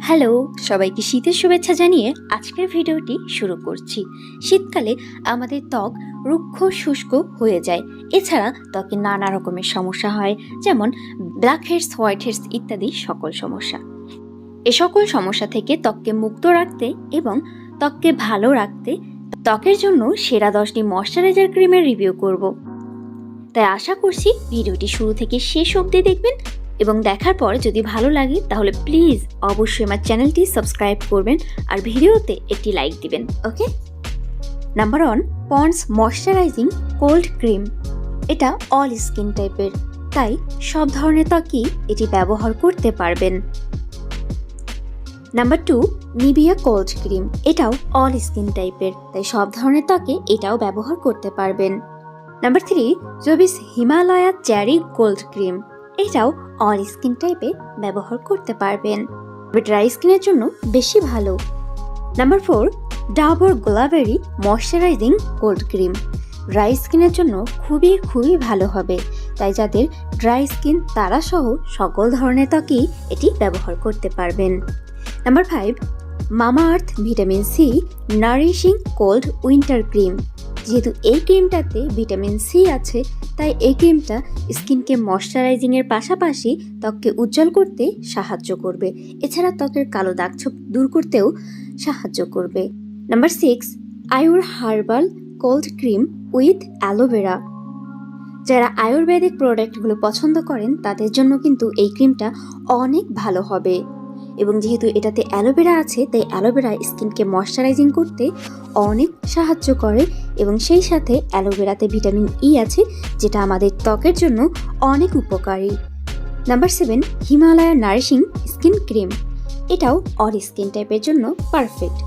Hello, সবাইকে শীতের শুভেচ্ছা জানিয়ে আজকের ভিডিওটি শুরু করছি। শীতকালে আমাদের ত্বক রুক্ষ, শুষ্ক হয়ে যায়। এছাড়া ত্বকে নানা রকমের সমস্যা হয়, যেমন ব্ল্যাক হেডস হোয়াইট হেডস ইত্যাদি সকল সমস্যা। এ সকল সমস্যা থেকে ত্বককে মুক্ত রাখতে এবং ত্বককে ভালো রাখতে ত্বকের জন্য সেরা দশটি ময়শ্চারাইজার ক্রিমের রিভিউ করব। তাই আশা করছি ভিডিওটি শুরু থেকে শেষ অবধি দেখবেন। এবং দেখার পর যদি ভালো লাগে, তাহলে প্লিজ অবশ্যই আমার চ্যানেলটি সাবস্ক্রাইব করবেন আর ভিডিওতে একটি লাইক দিবেন okay number one Pond's moisturising cold cream এটা অল স্কিন টাইপের তাই সব ধরনের ত্বকই এটি ব্যবহার করতে পারবেন। Number two Nivea cold cream এটাও অল স্কিন টাইপের তাই সব ধরনের ত্বকে এটাও ব্যবহার করতে পারবেন। নাম্বার থ্রি জবিস হিমালয়া চ্যারি গোল্ড ক্রিম এটাও অল স্কিন টাইপে ব্যবহার করতে পারবেন। ড্রাই স্কিনের জন্য বেশি ভালো। Number four, Dabur Gulabari moisturising cold cream. Dry স্কিনের জন্য খুবই খুবই ভালো হবে। তাই যাদের ড্রাই স্কিন, তারা সহ সকল ধরনের ত্বকেই এটি ব্যবহার করতে পারবেন। Number five, Mamaearth vitamin C nourishing cold winter cream. যেহেতু এই ক্রিমটাতে ভিটামিন সি আছে তাই এই ক্রিমটা স্কিনকে ময়শ্চারাইজিংয়ের পাশাপাশি ত্বককে উজ্জ্বল করতে সাহায্য করবে। এছাড়া ত্বকের কালো দাগ ছোপ দূর করতেও সাহায্য করবে। Number six, Ayur herbal cold cream with aloe vera যারা আয়ুর্বেদিক প্রোডাক্টগুলো পছন্দ করেন, তাদের জন্য কিন্তু এই ক্রিমটা অনেক ভালো হবে। এবং যেহেতু এটাতে অ্যালোভেরা আছে, তাই অ্যালোভেরা স্কিনকে ময়শ্চারাইজিং করতে অনেক সাহায্য করে এবং সেই সাথে অ্যালোভেরাতে ভিটামিন ই আছে, যেটা আমাদের ত্বকের জন্য অনেক উপকারী। Number seven, Himalaya nourishing skin cream. এটাও অল স্কিন টাইপের জন্য পারফেক্ট।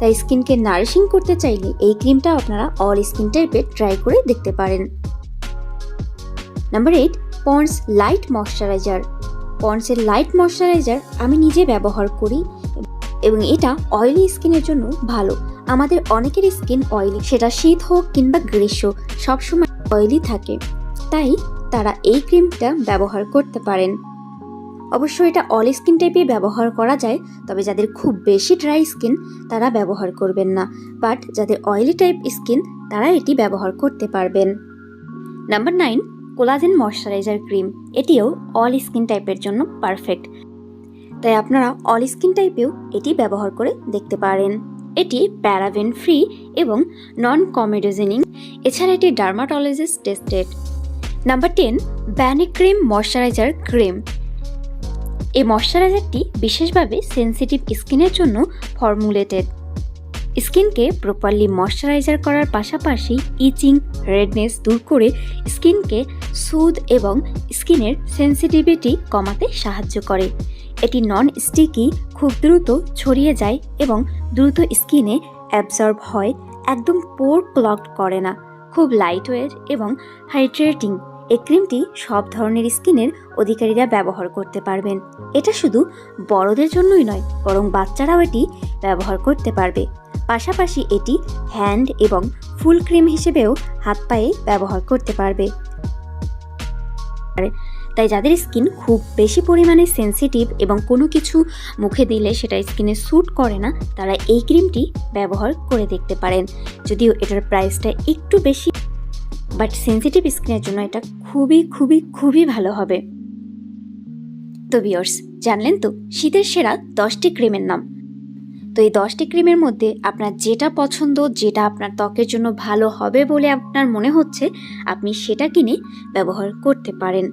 তাই স্কিনকে নারিশিং করতে চাইলে এই ক্রিমটা আপনারা অল স্কিন টাইপের ট্রাই করে দেখতে পারেন। Number eight, Pond's light moisturiser. পন্ডসের light moisturiser আমি নিজে ব্যবহার করি এবং এটা অয়েলি স্কিনের জন্য ভালো। আমাদের অনেকের স্কিন অয়েলি সেটা শীত হোক কিংবা গ্রীষ্ম, সবসময় অয়েলি থাকে। তাই তারা এই ক্রিমটা ব্যবহার করতে পারেন। অবশ্য এটা অল স্কিন টাইপে ব্যবহার করা যায়, তবে যাদের খুব বেশি ড্রাই স্কিন তারা ব্যবহার করবেন না। বাট যাদের অয়েলি টাইপ স্কিন তারা এটি ব্যবহার করতে পারবেন। Number nine collagen moisturiser cream, এটিও অল স্কিন টাইপের জন্য পারফেক্ট। তাই আপনারা অল স্কিন টাইপেও এটি ব্যবহার করে দেখতে পারেন। এটি প্যারাভেন ফ্রি এবং নন কমেডোজেনিং এছাড়া এটি ডার্মাটোলজিস্ট টেস্টেড নাম্বার টেন ব্যানি ক্রিম ময়শ্চারাইজার ক্রিম এই ময়শ্চারাইজারটি বিশেষভাবে সেন্সিটিভ স্কিনের জন্য ফর্মুলেটেড স্কিনকে প্রপারলি ময়শ্চারাইজার করার পাশাপাশি ইচিং রেডনেস দূর করে স্কিনকে সুদ এবং স্কিনের সেন্সিটিভিটি কমাতে সাহায্য করে। এটি নন স্টিকি খুব দ্রুত ছড়িয়ে যায় এবং দ্রুত স্কিনে অ্যাবজর্ব হয়, একদম পোর ক্লগড করে না। খুব লাইট ওয়েট এবং হাইড্রেটিং এই ক্রিমটি সব ধরনের স্কিনের অধিকারীরা ব্যবহার করতে পারবেন। এটা শুধু বড়দের জন্যই নয়, বরং বাচ্চারাও এটি ব্যবহার করতে পারবে। পাশাপাশি এটি হ্যান্ড এবং ফুল ক্রিম হিসেবেও হাত পায়ে ব্যবহার করতে পারবে। তাই যাদের স্কিন খুব বেশি পরিমাণে সেন্সিটিভ এবং কোনো কিছু মুখে দিলে সেটা স্কিনে স্যুট করে না, তারা এই ক্রিমটি ব্যবহার করে দেখতে পারেন। যদিও এটার প্রাইসটা একটু বেশি বাট সেন্সিটিভ স্কিনের জন্য এটা খুবই খুবই খুবই ভালো হবে। তো বিয়র্স জানলেন তো, শীতের সেরা দশটি ক্রিমের নাম। তো এই দশটি ক্রিমের মধ্যে আপনার যেটা পছন্দ, যেটা আপনার ত্বকের জন্য ভালো হবে বলে আপনার মনে হচ্ছে, আপনি সেটা কিনে ব্যবহার করতে পারেন।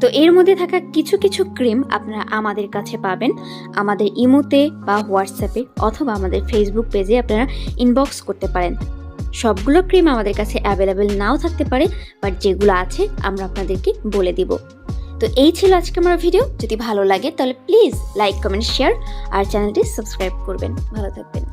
তো এর মধ্যে থাকা কিছু কিছু ক্রিম আপনারা আমাদের কাছে পাবেন। আমাদের ইমোতে বা হোয়াটসঅ্যাপে অথবা আমাদের ফেসবুক পেজে আপনারা ইনবক্স করতে পারেন। সবগুলো ক্রিম আমাদের কাছে অ্যাভেলেবেল নাও থাকতে পারে, বাট যেগুলো আছে আমরা আপনাদেরকে বলে দিব। তো এই ছিল আজকে আমার ভিডিও। যদি ভালো লাগে তাহলে প্লিজ লাইক, কমেন্ট, শেয়ার আর চ্যানেলটি সাবস্ক্রাইব করবেন। ভালো থাকবেন।